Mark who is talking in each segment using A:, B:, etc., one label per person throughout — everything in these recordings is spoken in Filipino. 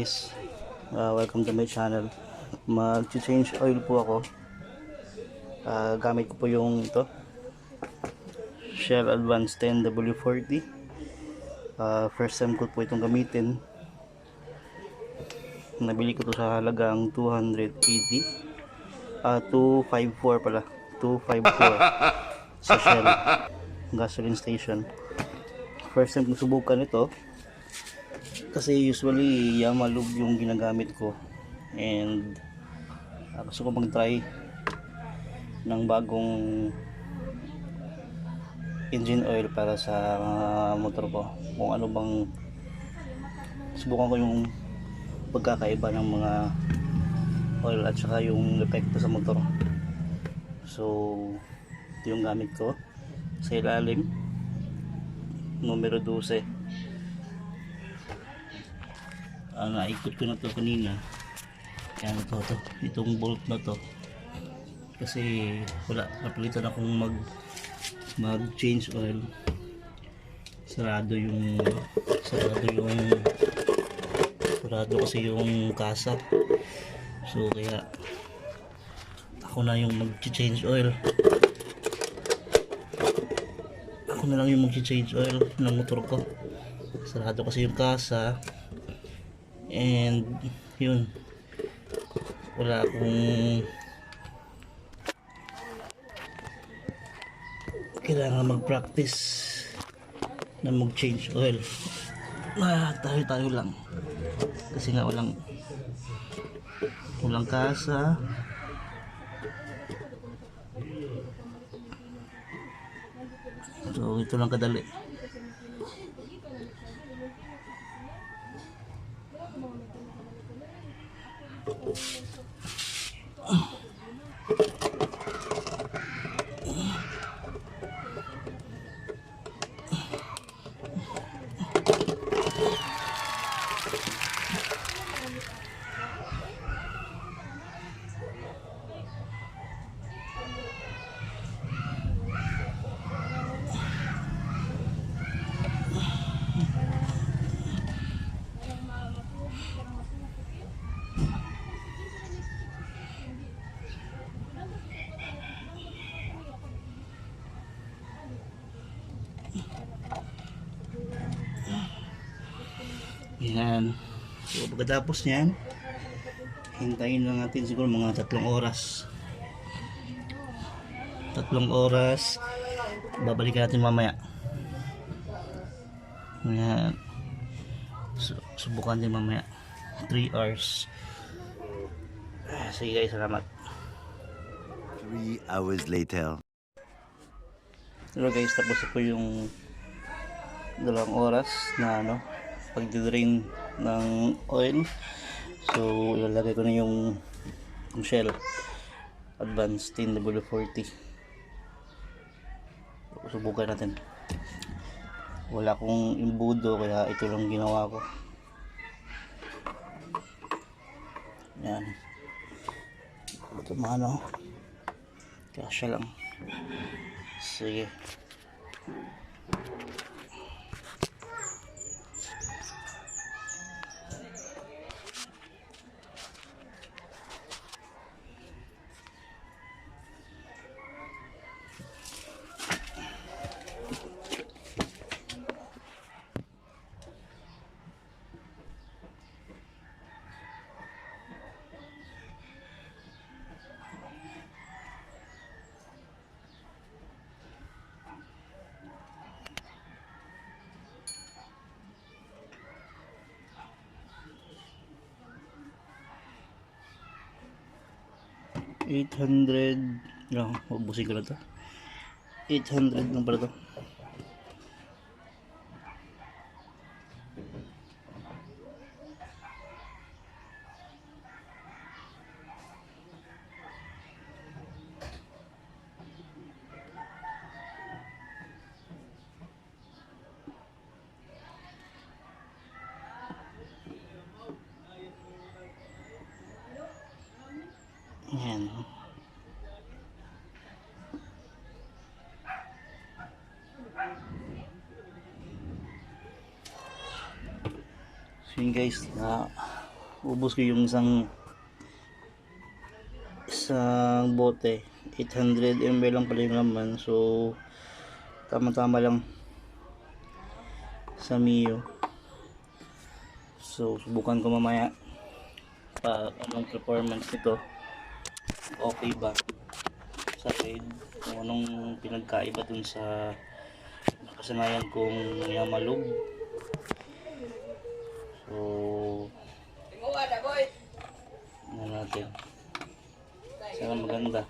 A: guys, uh, welcome to my channel. Mag-change oil po ako. Ah, gamit ko po yung ito. Shell Advance 10W40. Ah, first time ko po itong gamitin. Nabili ko to sa halagang 280. Ah, 254 pala. 254 sa Shell gasoline station. First time ko subukan ito kasi usually Yamalub yung ginagamit ko. And uh, gusto ko mag-try ng bagong engine oil para sa mga motor ko. Kung ano bang subukan ko yung pagkakaiba ng mga oil at saka yung epekto sa motor. So ito yung gamit ko. Sa ilalim numero 12 ah, naikot ko na to kanina. Yan to, to itong bolt na to. Kasi wala napilitan akong mag mag change oil. Sarado yung sarado yung sarado kasi yung kasa. So kaya ako na yung mag change oil. Ako na lang yung mag change oil ng motor ko. Sarado kasi yung kasa and yun. Wala akong kailangan mag practice na mag change oil. Ah, tayo tayo lang. Kasi nga walang walang kasa. So ito lang kadali Thank you. Yan. So, pagkatapos niyan, hintayin lang natin siguro mga tatlong oras. Tatlong oras. Babalikan natin mamaya. Yan. Su- subukan din mamaya. 3 hours. Ah, Sige guys, salamat.
B: Three hours later.
A: Pero guys, tapos po yung dalawang oras na ano, pag-drain ng oil. So, ilalagay ko na yung, shell. Advanced 10W40. Subukan natin. Wala akong imbudo kaya ito lang ginawa ko. Yan. Ito mga ano. Kasya lang. Sige. Eight hundred lang, ubusin ko na to. 800 lang pala to. Ayan. So yun guys, na ubos ko yung isang isang bote. 800 ml lang pala yung laman. So tama tama lang sa Mio. So subukan ko mamaya pa anong performance nito. Okay ba? Sa akin kung anong pinagkaiba dun sa nakasanayan kong yamalog so ano natin sana maganda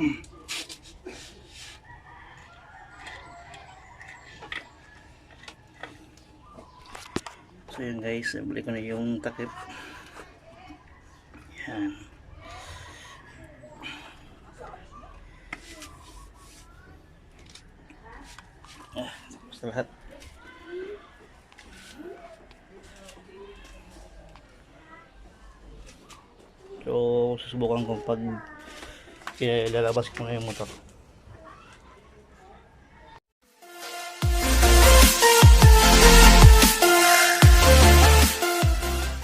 A: So yun guys, nabili ko na yung takip. Yan. Ah, basta lahat. So, susubukan ko pag ilalabas ko na yung motor.